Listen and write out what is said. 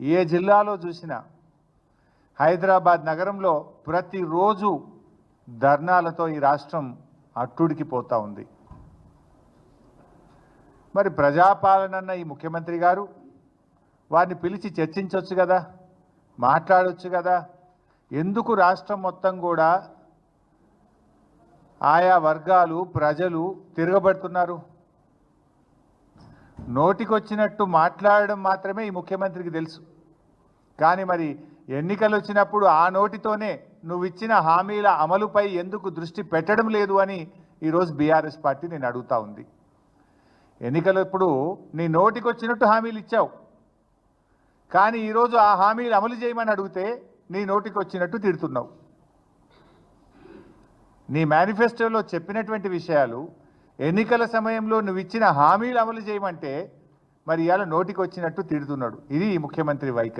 ఏ జిల్లాలో చూసినా హైదరాబాద్ నగరంలో ప్రతిరోజు ధర్నాలతో ఈ రాష్ట్రం అట్టుడికి పోతా ఉంది. మరి ప్రజాపాలనన్న ఈ ముఖ్యమంత్రి గారు వారిని పిలిచి చర్చించవచ్చు కదా మాట్లాడవచ్చు కదా. ఎందుకు రాష్ట్రం మొత్తం కూడా ఆయా వర్గాలు ప్రజలు తిరగబడుతున్నారు? నోటికొచ్చినట్టు మాట్లాడడం మాత్రమే ఈ ముఖ్యమంత్రికి తెలుసు. కానీ మరి ఎన్నికలు వచ్చినప్పుడు ఆ నోటితోనే నువ్వు ఇచ్చిన హామీల అమలుపై ఎందుకు దృష్టి పెట్టడం లేదు అని ఈరోజు బీఆర్ఎస్ పార్టీ నేను అడుగుతా ఉంది. ఎన్నికలప్పుడు నీ నోటికొచ్చినట్టు హామీలు ఇచ్చావు. కానీ ఈరోజు ఆ హామీలు అమలు చేయమని అడిగితే నీ నోటికి వచ్చినట్టు తిడుతున్నావు. నీ మేనిఫెస్టోలో చెప్పినటువంటి విషయాలు ఎన్నికల సమయంలో నువ్వు ఇచ్చిన హామీలు అమలు చేయమంటే మరి ఇవాళ నోటికి వచ్చినట్టు తిడుతున్నాడు. ఇది ఈ ముఖ్యమంత్రి వైఖరి.